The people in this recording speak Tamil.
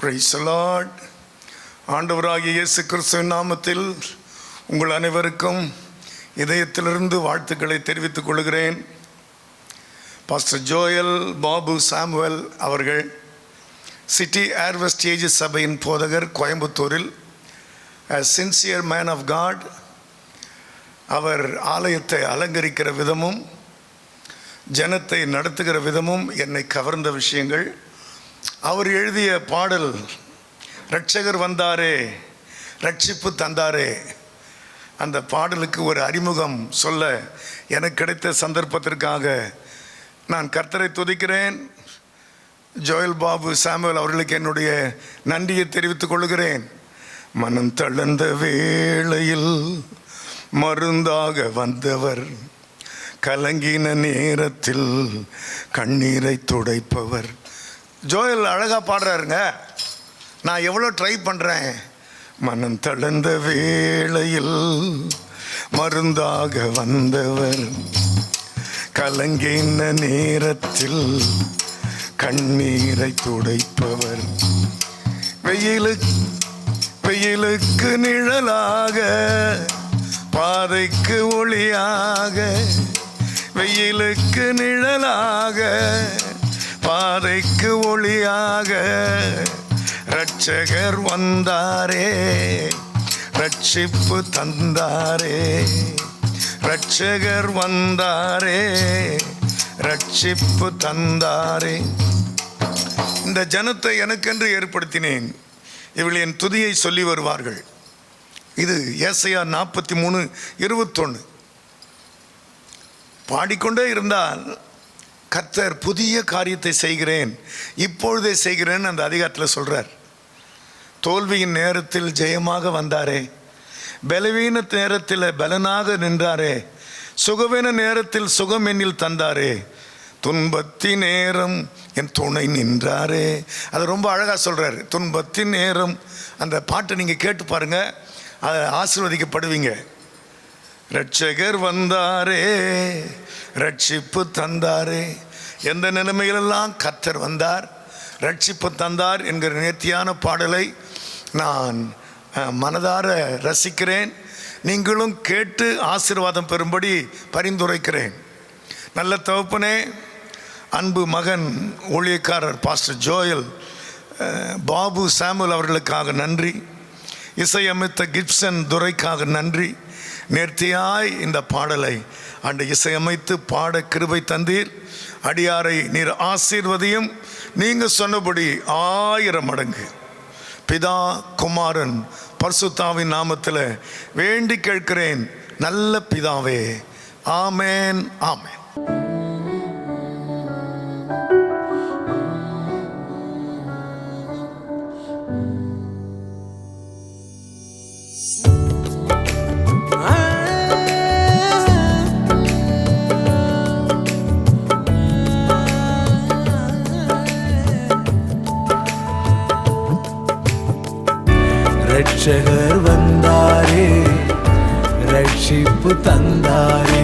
பிரைஸ் ஆண்டவராகிய இயேசு கிறிஸ்துவின் நாமத்தில் உங்கள் அனைவருக்கும் இதயத்திலிருந்து வாழ்த்துக்களை தெரிவித்துக் கொள்கிறேன். பாஸ்டர் ஜோயல் பாபு சாமுவல் அவர்கள் சிட்டி ஏர்வெஸ்ட் ஏஜ் சபையின் போதகர் கோயம்புத்தூரில். சின்சியர் மேன் ஆஃப் காட் அவர் ஆலயத்தை அலங்கரிக்கிற விதமும் ஜனத்தை நடத்துகிற விதமும் என்னை கவர்ந்த விஷயங்கள். அவர் எழுதிய பாடல் ரட்சகர் வந்தாரே ரட்சிப்பு தந்தாரே. அந்த பாடலுக்கு ஒரு அறிமுகம் சொல்ல எனக்கு கிடைத்த சந்தர்ப்பத்திற்காக நான் கர்த்தரை துதிக்கிறேன். ஜோயல் பாபு சாமுவல் அவர்களுக்கு என்னுடைய நன்றியை தெரிவித்துக் கொள்கிறேன். மனம் தளர்ந்த வேளையில் மருந்தாக வந்தவர் கலங்கின நேரத்தில் கண்ணீரை துடைப்பவர். ஜோயல் அழகாக பாடுறாருங்க. நான் எவ்வளோ ட்ரை பண்ணுறேன் மனம் தளர்ந்த வேளையில் மருந்தாக வந்தவர். கலங்கின நேரத்தில் கண்ணீரை துடைப்பவர். வெயிலுக்கு வெயிலுக்கு நிழலாக பாதைக்கு ஒளியாக வெயிலுக்கு நிழலாக பாதைக்கு ஒளியாக ரட்சகர் வந்தாரே ரட்சிப்பு தந்தாரே ரட்சகர் வந்தாரே ரட்சிப்பு தந்தாரே. இந்த ஜனத்தை எனக்கென்று ஏற்படுத்தினேன். இவள் என் துதியை சொல்லி வருவார்கள். இது ஏசையா நாற்பத்தி மூணு இருபத்தொன்று பாடிக்கொண்டே இருந்தால் கர்த்தர் புதிய காரியத்தை செய்கிறேன் இப்பொழுதே செய்கிறேன் அந்த அதிகாரத்தில் சொல்கிறார் தோல்வியின் நேரத்தில் ஜெயமாக வந்தாரே பலவீன நேரத்தில் பலனாக நின்றாரே சுகவீன நேரத்தில் சுகம் என்னில் தந்தாரே துன்பத்தின் நேரம் என் துணை நின்றாரே. அது ரொம்ப அழகாக சொல்கிறார் துன்பத்தின் நேரம் அந்த பாட்டை நீங்கள் கேட்டு பாருங்கள் அதை ஆசீர்வதிக்கப்படுவீங்க. ரட்சகர் வந்தாரே ரட்சிப்பு தந்தாரே. எந்த நிலைமையிலெல்லாம் கர்த்தர் வந்தார் ரட்சிப்பு தந்தார் என்கிற நேர்த்தியான பாடலை நான் மனதார ரசிக்கிறேன். நீங்களும் கேட்டு ஆசீர்வாதம் பெறும்படி பரிந்துரைக்கிறேன். நல்ல தகப்பனே அன்பு மகன் ஊழியக்காரர் பாஸ்டர் ஜோயல் பாபு சாமுல் அவர்களுக்காக நன்றி. இசையமைத்த கிப்சன் துரைக்காக நன்றி. நேர்த்தியாய் இந்த பாடலை அன்று இசையமைத்து பாட கிருபை தந்தீர். அடியாரை நீர் ஆசீர்வதியும். நீங்கள் சொன்னபடி ஆயிரம் மடங்கு. பிதா குமாரன் பர்சுத்தாவின் நாமத்தில் வேண்டி கேட்கிறேன். நல்ல பிதாவே ஆமேன் ஆமேன். ரட்சகர் வந்தாரே ரட்சிப்பு தந்தாரே.